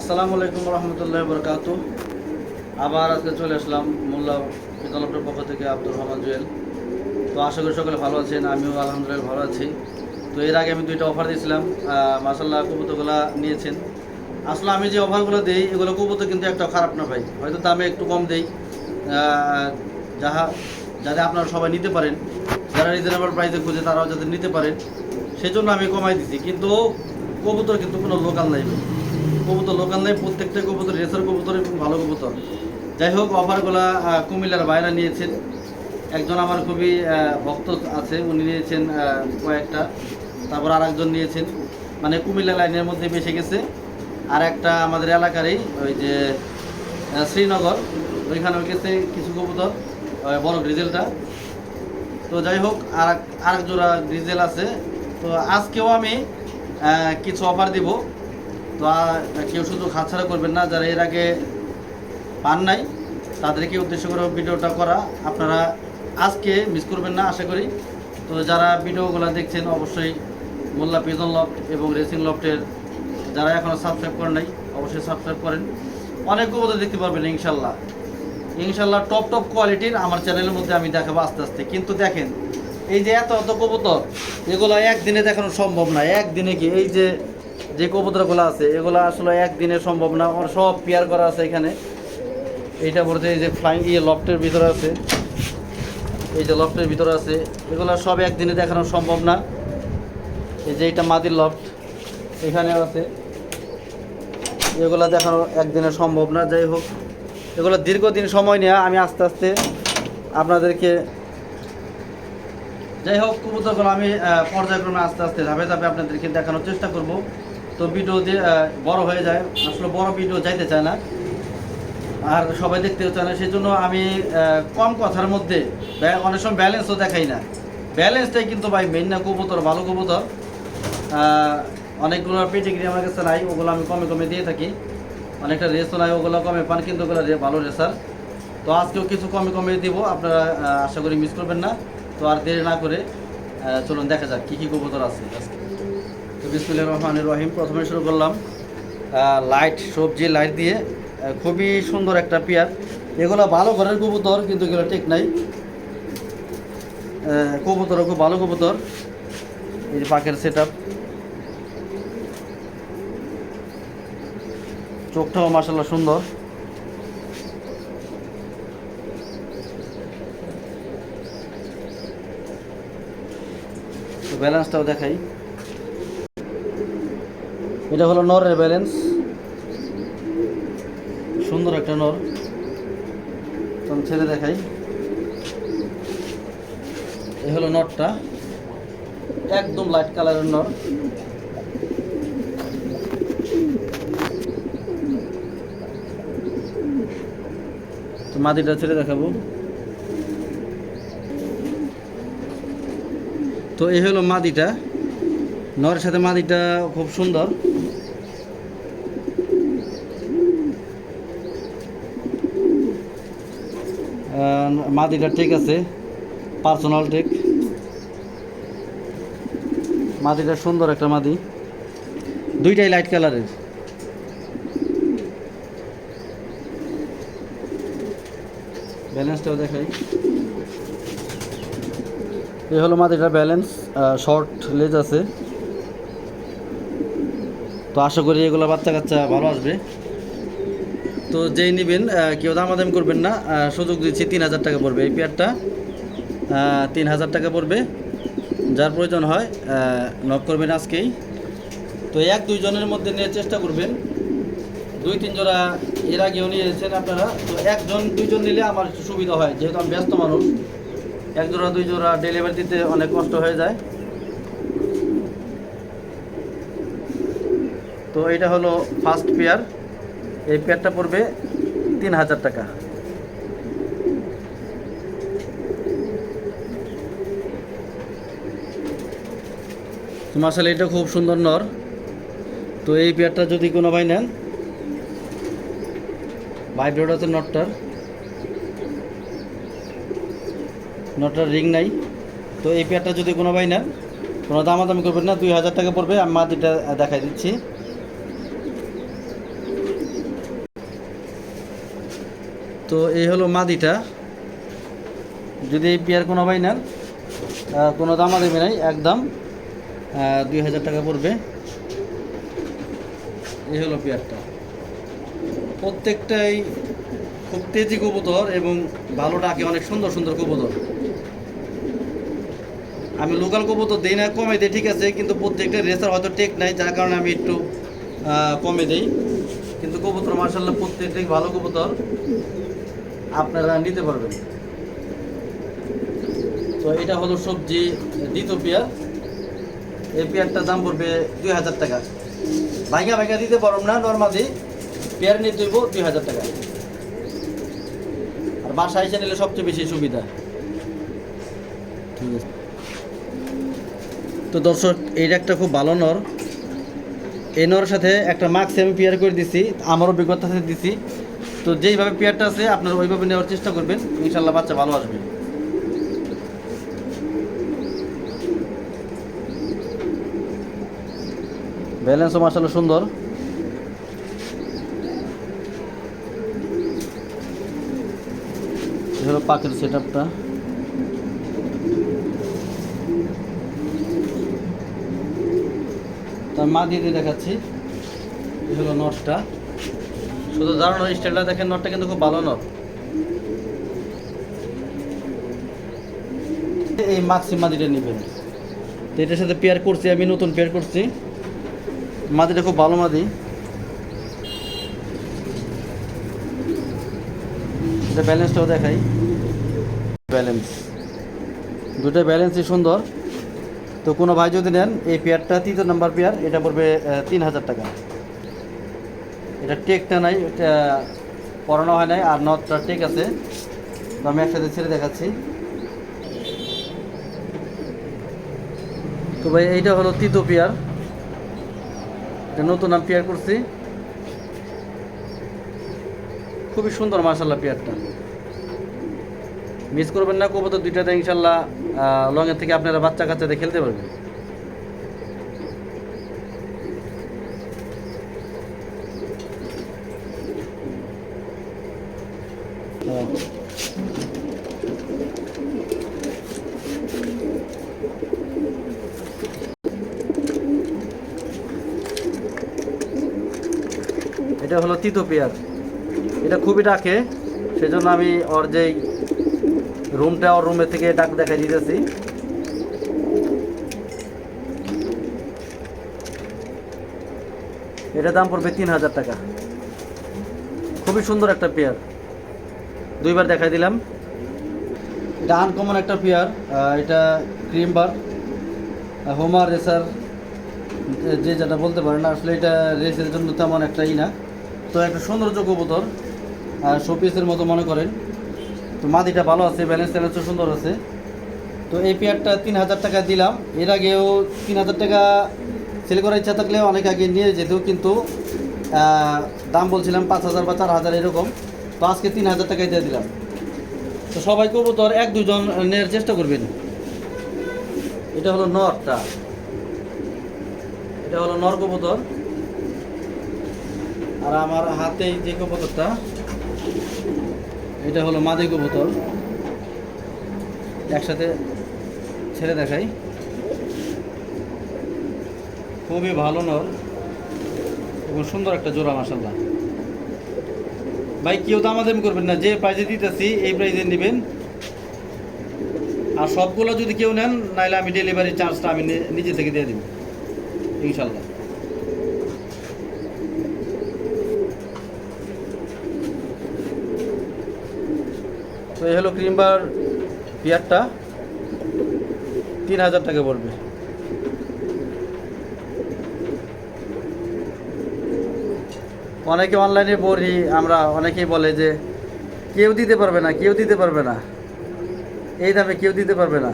আসসালামু আলাইকুম রহমতুল্লাহ বরকাত আবার আজকে চলে আসলাম মোল্লা বিকল্পের পক্ষ থেকে আব্দুর রহমান জুয়েল। তো আশা করি সকলে ভালো আছেন, আমিও আলহামদুলিল্লাহ ভালো আছি। তো এর আগে আমি দুইটা অফার দিয়েছিলাম মাসাল্লাহ কবুতরগুলো নিয়েছেন। আসলে আমি যে অফারগুলো দিই, এগুলো কবুতর কিন্তু একটা খারাপ না ভাই। হয়তো দামে একটু কম দেই। যাহা যাতে আপনারা সবাই নিতে পারেন। যারা রিজনেবল প্রাইসে খুঁজে তারাও যাতে নিতে পারেন। সেই জন্য আমি কমাই দিছি। কিন্তু কবুতর কিন্তু কোনো লোকাল নাই কবুতর লোকাল নেই, প্রত্যেকটা কবুতর রেসার কবুতর এবং ভালো কবুতর। যাই হোক, অফারগুলো কুমিল্লার বাইরে নিয়েছেন। একজন আমার খুবই ভক্ত আছে, উনি নিয়েছেন কয়েকটা। তারপর আর একজন নিয়েছেন। মানে কুমিল্লা লাইনের মধ্যে বেসে গেছে। আর একটা আমাদের এলাকারই, ওই যে শ্রীনগর। ওইখানেও গেছে কিছু কবুতর বড় গ্রিজেলটা। তো যাই হোক আর এক জোড়া গ্রিজেল আছে। তো আজকেও আমি কিছু অফার দিব। তো কেউ শুধু হাতছাড়া করবেন না, যারা এর আগে পান নাই, তাদেরকে উদ্দেশ্য করে ভিডিওটা করা। আপনারা আজকে মিস করবেন না, আশা করি। তো যারা ভিডিওগুলো দেখছেন, অবশ্যই মোল্লা পিজন লফট এবং রেসিং লফটের যারা এখনও সাবস্ক্রাইব করেন নাই, অবশ্যই সাবস্ক্রাইব করেন। অনেক কবুতর দেখতে পারবেন, ইনশাল্লাহ। ইনশাল্লাহ টপ টপ কোয়ালিটির আমার চ্যানেলের মধ্যে আমি দেখাবো আস্তে আস্তে। কিন্তু দেখেন, এই যে এত এত কবুতর, এগুলো একদিনে দেখানো সম্ভব না। একদিনে কি এই যে যে কবুতরগুলো আছে, এগুলো আসলে একদিনে সম্ভব না। ওর সব পেয়ার করা আছে এখানে। এইটা বলতে এই যে ফ্লাইং ইয়ে লফটের ভিতরে আছে। এই যে লফটের ভিতরে আছে। এগুলো সব একদিনে দেখানো সম্ভব না। এই যে এটা মাদির লফট এখানে আছে। এগুলো দেখানো একদিনে সম্ভব না, যাই হোক। এগুলো দীর্ঘদিন সময় নেওয়া আমি আস্তে আস্তে আপনাদেরকে যাই হোক, কবুতরগুলো আমি পর্যায়ক্রমে আস্তে আস্তে ধাপে ধাপে আপনাদেরকে দেখানোর চেষ্টা করব। তো ভিডিও যে বড় হয়ে যায়, আসলে বড় ভিডিও যাইতে চায় না। আর সবাই দেখতেও চায় না সেই জন্য আমি কম কথার মধ্যে অনেক সময় ব্যালেন্সও দেখাই না। ব্যালেন্সটাই কিন্তু ভাই মেন না, কবুতর, ভালো কবুতর। অনেকগুলো পেটিগ্রি আমার কাছে নাই, ওগুলো আমি কমে কমে দিয়ে থাকি। অনেকটা রেসও নাই, ওগুলো কমে পান, কিন্তু ওগুলো ভালো রেসার তো আজকেও কিছু কমে কমে দিব, আপনারা আশা করি মিস করবেন না। তো আর দেরি না করে চলুন দেখা যাক কী কী কবুতর আছে। আজকে তো বিসমুল্লাহ রহমান রহিম। প্রথমে শুরু করলাম লাইট সবজি লাইট দিয়ে খুবই সুন্দর একটা পেয়ার এগুলো ভালো ঘরের কবুতর, কিন্তু এগুলো ঠিক নাই। কবুতরও খুব ভালো কবুতর। এই যে পাখের সেট আপ চোখটাও মার্শাল্লাহ সুন্দর। ব্যালেন্সটাও দেখাই। এটা হলো নরের ব্যালেন্স সুন্দর একটা নর। তো আমি ছেড়ে দেখাই। এই হলো নটটা একদম লাইট কালারের নর। তো মাদিটা ছেড়ে দেখাবো। তো এই হলো মাদিটা। নরের সাথে মাদিটা খুব সুন্দর। মাদিটা ঠিক আছে পার্সোনাল ঠিক। মাদিটা সুন্দর একটা মাদি দুইটাই লাইট কালারের ব্যালেন্সটাও দেখাই। এই হলো মাদিটার ব্যালেন্স শর্ট লেজ আছে। তো আশা করি এগুলো বাচ্চা কাচ্চা ভালো আসবে। তো যেই নেবেন কেউ দামাদামি করবেন না সুযোগ দিচ্ছি তিন হাজার টাকা পড়বে এই পেয়ারটা। তিন হাজার টাকা পড়বে। যার প্রয়োজন হয় নক করবেন আজকেই। তো এক দুইজনের মধ্যে নিয়ে চেষ্টা করবেন। দুই তিন জোড়া এর আগেও নিয়েছেন আপনারা। তো একজন, দুইজন নিলে আমার একটু সুবিধা হয়, যেহেতু আমি ব্যস্ত মানুষ। এক জোড়া, দুই জোড়া ডেলিভারি দিতে অনেক কষ্ট হয়ে যায়। তো এটা হলো ফার্স্ট পেয়ার এই পেয়ারটা পড়বে তিন হাজার টাকা। মাসাল এটা খুব সুন্দর নর। তো এই পেয়ারটা যদি কোনো ভাই নেন ভাইব্রেট আছে নটটার নটটার রিং নাই। তো এই পেয়ারটা যদি কোনো ভাই নেন, কোনো দামাদামি করবেন না, দুই হাজার টাকা পড়বে। আমি মাটিটা দেখাই দিচ্ছি। তো এই হলো মাদিটা। যদি এই পেয়ার কোনো ভাই নেন কোনো দামা দেবে নাই, একদম দুই হাজার টাকা পড়বে। এই হলো পেয়ারটা। প্রত্যেকটাই খুব তেজি কবুতর এবং ভালো ডাকে অনেক সুন্দর সুন্দর কবুতর। আমি লোকাল কবুতর দিই না, কমে দিই, ঠিক আছে, কিন্তু প্রত্যেকটা রেসার হয়তো টেক নাই, যার কারণে আমি একটু কমে দিই। কিন্তু কবুতর মার্শাল্লাহ প্রত্যেকটাই ভালো কবুতর। আপনারা নিতে পারবেন। তো এটা হলো সবজি দ্বিতীয় পেয়ার। এই পেয়ারটার দাম পড়বে দুই হাজার টাকা। ভাইঙ্গা ভাইঙ্গা দিতে পারব না নর্মালি পেয়ার নিয়ে দেবো দুই হাজার টাকা। আর বাসায় এসে নিলে সবচেয়ে বেশি সুবিধা। ঠিক আছে। তো দর্শক, এইটা একটা খুব ভালো নর। এই নরের সাথে একটা মাস্ক আমি পেয়ার করে দিছি আমার অভিজ্ঞতা দিছি। তো যেইভাবে পেয়ারটা আছে, আপনারা ওইভাবে নেওয়ার চেষ্টা করবেন। ইনশাল্লাহ বাচ্চা ভালো আসবে। ব্যালেন্সও মাসাল্লাহ সুন্দর। হলো পাখির সেট আপটা তার মা দিয়ে দেখাচ্ছি। হলো নটটা। শুধু দাঁড়ানো স্টাইলটা দেখেন নটটা কিন্তু খুব ভালো নট। এই মাক্সি মাদিটা নেবেন। তো এটার সাথে পেয়ার করছি আমি নতুন পেয়ার করছি। মাদিটা খুব ভালো মাদি এটা ব্যালেন্সটাও দেখাই। ব্যালেন্স দুটো ব্যালেন্সই সুন্দর। তো কোনো ভাই যদি নেন এই পেয়ারটা তৃতীয় নাম্বার পেয়ার এটা পড়বে তিন হাজার টাকা। এটা টেকটা নাই, এটা পড়ানো হয় নাই, আর নটটা টেক আছে। তো আমি একসাথে ছেড়ে দেখাচ্ছি। তো ভাই, এইটা হলো তৃতীয় পেয়ার। এটা নতুন আমি পেয়ার করছি। খুবই সুন্দর মার্শাল্লাহ পেয়ারটা। মিস করবেন না, কবুতর দুইটাতে ইনশাল্লাহ লঙের থেকে আপনারা বাচ্চা কাচ্চাদের খেলতে পারবেন। তিতো পেয়ার এটা খুবই ডাকে, সেজন্য আমি ওর যেই রুমটা ওর রুমের থেকে ডাক দেখাই দিতেছি। এটা দাম পড়বে তিন হাজার টাকা। খুবই সুন্দর একটা পেয়ার দুইবার দেখাই দিলাম। এটা আনকমন একটা পেয়ার এটা ক্রিম বার হোমার রেসার যে যেটা বলতে পারে না আসলে এটা রেসের জন্য তেমন একটা ই না। তো একটা সৌন্দর্য কবুতর শোপিসের মতো মনে করেন। তো মাদিটা ভালো আছে ব্যালেন্স ট্যালেন্সও সুন্দর আছে। তো এই পেয়ারটা তিন হাজার টাকা দিলাম। এর আগেও তিন হাজার টাকা সেল করার ইচ্ছা থাকলে অনেক আগে নিয়ে যেত কিন্তু দাম বলছিলাম পাঁচ হাজার বা চার হাজার এরকম। তো আজকে তিন হাজার টাকায় দিয়ে দিলাম। তো সবাই কবুতর এক দুজন নেওয়ার চেষ্টা করবেন। এটা হলো নরটা। এটা হলো নর কবুতর। আর আমার হাতে যে কবুতরটা, এটা হলো মাদি কবুতর। একসাথে ছেড়ে দেখাই। খুবই ভালো নর এবং সুন্দর একটা জোড়া মাসাল্লাহ ভাই, কেউ দামাদামি করবেন না, যে প্রাইজে দিতেছি, এই প্রাইজে নেবেন। আর সবগুলো যদি কেউ নেন, নাহলে আমি ডেলিভারি চার্জটা আমি নিজে থেকে দিয়ে দিব। ইনশাল্লাহ তো এই হলো ক্রিমবার পেয়ারটা তিন হাজার টাকা পড়বে। অনেকে অনলাইনে পড়ি আমরা অনেকেই বলে যে, কেউ দিতে পারবে না, কেউ দিতে পারবে না। এই দামে কেউ দিতে পারবে না।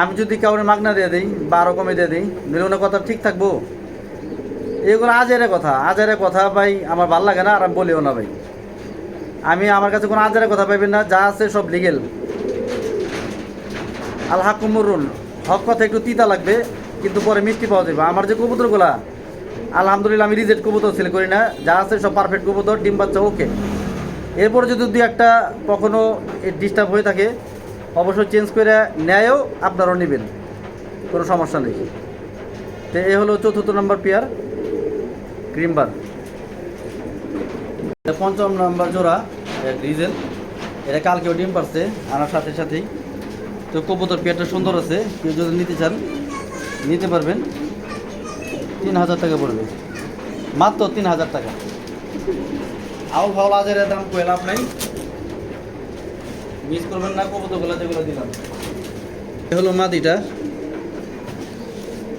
আমি যদি কাউরে মাগনা দিয়ে দিই, বা আরও কমে দিয়ে দিই মিলনের কথা ঠিক থাকব। এগুলো আজের কথা আজের কথা ভাই, আমার ভালো লাগে না, আর আমি বলিও না ভাই। আমি আমার কাছে কোনো আজের কথা পাইবেন না, যা আছে সব লিগেল আল হাকুমুরুল হক কথা একটু তিতা লাগবে, কিন্তু পরে মিষ্টি পাওয়া যাবে। আমার যে কবুতরগুলা, আলহামদুলিল্লাহ আমি রিজেক্ট কবুতর সেল করি না, যা আছে সব পারফেক্ট কবুতর, ডিম বাচ্চা ওকে এরপরে যদি দুই একটা কখনো ডিস্টার্ব হয়ে থাকে, অবশ্যই চেঞ্জ করে নেয়ও, আপনারাও নেবেন। কোনো সমস্যা নেই। তো এ হলো চতুর্থ নম্বর পেয়ার ক্রিমবার পঞ্চম নম্বর জোড়া ডিজেল এটা কালকেও ডিম পারছে আনার সাথে সাথেই। তো কবুতর পেটটা সুন্দর আছে, কেউ যদি নিতে চান, নিতে পারবেন। তিন হাজার টাকা পড়বে। মাত্র তিন হাজার টাকা। আউল ফাউল আজের দাম কয়ে লাভ নাই। মিস করবেন না, কবুতরগুলো যেগুলো দিলাম। এ হলো মাদিটা।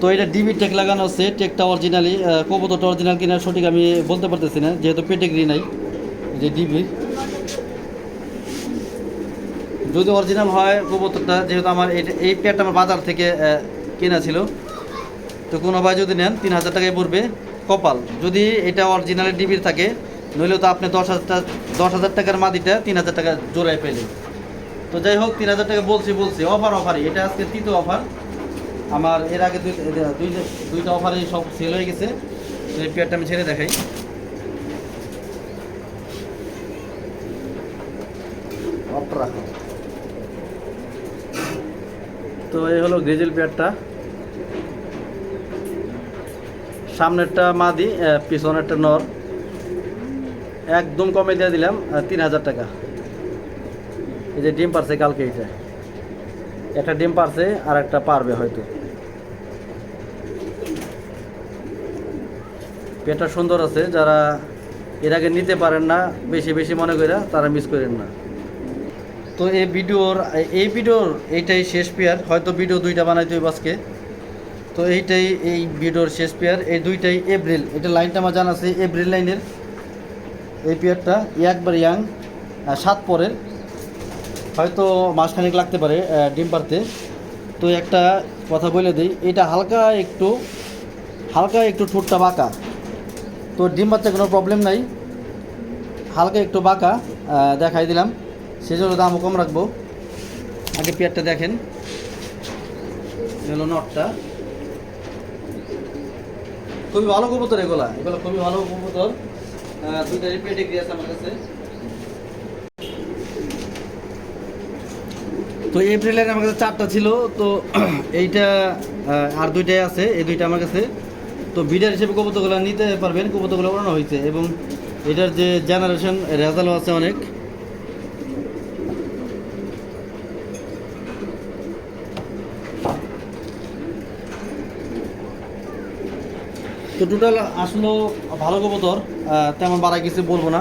তো এটা ডিবি টেক লাগানো আছে, টেকটা অরিজিনালি কবুতরটা অরিজিনাল কিনা সঠিক আমি বলতে পারতেছি না, যেহেতু পেটেগ্রি নাই। যে ডিবি। যদি অরিজিনাল হয় কবুতরটা যেহেতু আমার এই পেয়ারটা আমার বাজার থেকে কেনা ছিল। তো কোনো ভাই যদি নেন, তিন হাজার টাকায় পড়বে কপাল। যদি এটা অরিজিনালের ডিবির থাকে, নইলে তো আপনি দশ হাজার দশ হাজার টাকার মাদিটা তিন হাজার টাকা জোড়ায় পেলেন। তো যাই হোক, তিন হাজার টাকা বলছি বলছি। অফার অফারই এটা আজকে তৃতীয় অফার আমার এর আগে দুই দুই- দুইটা অফারে সব সেল হয়ে গেছে। এই পেয়ারটা আমি ছেড়ে দেখাই। অফ রাখো তো এই হলো গ্রেজেল পেয়ারটা। সামনেরটা মাদি পিছনেরটা নর। একদম কমে দিয়ে দিলাম তিন হাজার টাকা। এই যে ডিম পারছে কালকে এইটা। একটা ডিম পারছে, আর একটা পারবে হয়তো। পেটটা সুন্দর আছে, যারা এর আগে নিতে পারেন না, বেশি বেশি মনে করে তারা মিস করেন না। তো এই ভিডিওর এই ভিডিওর এইটাই শেষ পেয়ার। হয়তো ভিডিও দুইটা বানাইতে হইব আজকে। তো এইটাই এই ভিডিওর শেষ পেয়ার। এই দুইটাই এপ্রিল এটা লাইনটা আমার জানা আছে এপ্রিল লাইনের এই পেয়ারটা। একবার ইয়াং সাত পরের। হয়তো মাসখানেক লাগতে পারে ডিম পারতে তো একটা কথা বলে দিই, এটা হালকা একটু হালকা একটু ঠোঁটটা বাঁকা। তো ডিম পারতে কোনো প্রবলেম নাই। হালকা একটু বাঁকা দেখাই দিলাম। সেজন্য দামও কম রাখব। আগে পেয়ারটা দেখেন। এ হলো নটটা। খুবই ভালো কবুতর এগুলা। এগুলো খুবই ভালো কবুতর। দুইটা পেডিগ্রি আছে আমার কাছে। তো এপ্রিলের আমার কাছে চারটা ছিল। তো এইটা আর দুইটাই আছে। এই দুইটা আমার কাছে। তো বিডার হিসেবে কবুতরগুলো নিতে পারবেন। কবুতরগুলো ওড়ানো হয়েছে। এবং এটার যে জেনারেশন রেজাল্টও আছে অনেক। তো টোটাল আসলো ভালো কবুতর তেমন বাড়াই কিছু বলব না।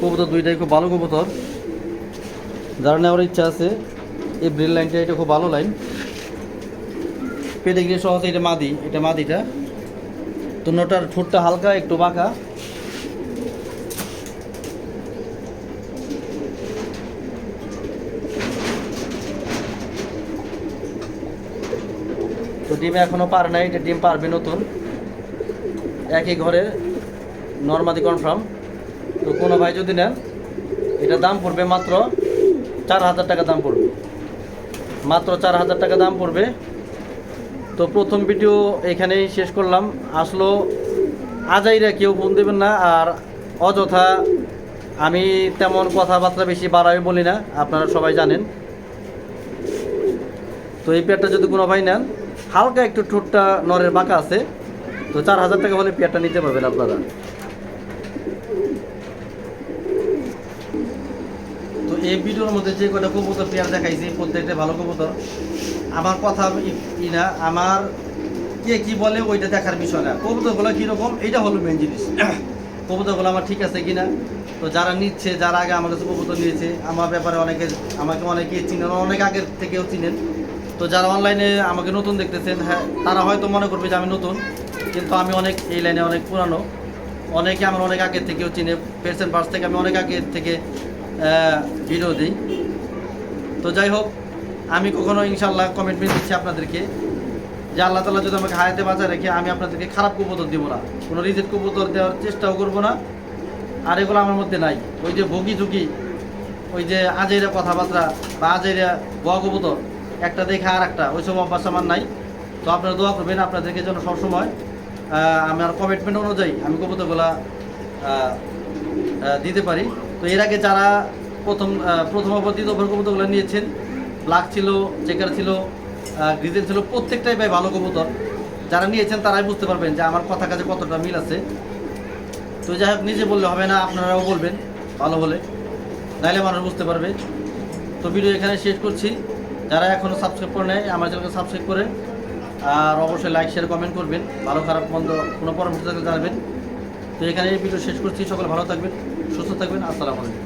কবুতর দুইটাই খুব ভালো কবুতর। যারা নেওয়ার ইচ্ছা আছে এই ব্রিল লাইনটা এটা খুব ভালো লাইন পেটে গিয়ে সহজ এটা মাদি, এটা মাদিটা। তো নটার ঠোঁটটা হালকা, একটু বাঁকা। তো ডিমে এখনও পারে নাই, এটা ডিম পারবে নতুন। একই ঘরে নর্মাদি কনফার্ম তো কোনো ভাই যদি নেন, এটা দাম পড়বে মাত্র চার হাজার টাকা দাম পড়বে। মাত্র চার হাজার টাকা দাম পড়বে। তো প্রথম ভিডিও এখানেই শেষ করলাম। আসলো আজাইরা, কেউ ফোন দেবেন না। আর অযথা আমি তেমন কথাবার্তা বেশি বাড়াই বলি না, আপনারা সবাই জানেন। তো এই পেয়ারটা যদি কোনো ভাই নেন, হালকা একটু ঠোঁটটা নরের বাঁকা আছে। তো চার হাজার টাকা হলে পেয়ারটা নিতে পারবেন আপনারা। তো এই ভিডিওর মধ্যে যে কটা কবুতর পেয়ার দেখাইছি, প্রত্যেকটা ভালো কবুতর। আমার কথা না, আমার কে কি বলে ওইটা দেখার বিষয় না। কবুতরগুলো কীরকম এটা হলো মেন জিনিস। কবুতরগুলো আমার ঠিক আছে কিনা? তো যারা নিচ্ছে, যারা আগে আমার কাছে কবুতর নিয়েছে, আমার ব্যাপারে অনেকে, আমাকে অনেকে চিনেন, অনেক আগের থেকেও চিনেন। তো যারা অনলাইনে আমাকে নতুন দেখতেছেন হ্যাঁ তারা হয়তো মনে করবে যে আমি নতুন। কিন্তু আমি অনেক এই লাইনে অনেক পুরানো। অনেকে আমার অনেক আগের থেকেও চিনে পেরসেন্ট পার্স থেকে আমি অনেক আগের থেকে ভিডিও দিই। তো যাই হোক, আমি কখনো ইনশাল্লাহ কমিটমেন্ট দিচ্ছি আপনাদেরকে যে আল্লাহ তালা যদি আমাকে হায়াতে বাঁচা রেখে আমি আপনাদেরকে খারাপ কবুতর দিব না। কোনো রিজেক্ট কবুতর দেওয়ার চেষ্টাও করব না। আর এগুলো আমার মধ্যে নাই। ওই যে ভুগি ঝুঁকি, ওই যে আজেরা কথাবার্তা বা আজেরা গোয়া কবুতর একটা দেখে আর একটা ওই সব অভ্যাস আমার নাই। তো আপনারা দোয়া করবেন, আপনাদেরকে যেন সবসময় আমার কমিটমেন্ট অনুযায়ী আমি আহ, দিতে পারি। তো এর আগে যারা প্রথম প্রথম অপর কবুতরগুলো নিয়েছেন ব্ল্যাক ছিল চেকার ছিল গ্রিজেল ছিল প্রত্যেকটাই ভাই ভালো কবুতর। যারা নিয়েছেন তারাই বুঝতে পারবেন যে আমার কথা কাছে কতটা মিল আছে। তো যাই হোক নিজে বললে হবে না আপনারাও বলবেন ভালো হলে। নাইলে মানুষ বুঝতে পারবে। তো ভিডিও এখানে শেষ করছি। যারা এখনও সাবস্ক্রাইব করে নেয় আমার চ্যানেলকে সাবস্ক্রাইব করে আর অবশ্যই লাইক শেয়ার কমেন্ট করবেন। ভালো, খারাপ, মন্দ, কোনো পরামর্শ থাকলে জানাবেন। তো এখানে এই ভিডিও শেষ করছি। সকলে ভালো থাকবেন, সুস্থ থাকবেন। আসসালামু আলাইকুম।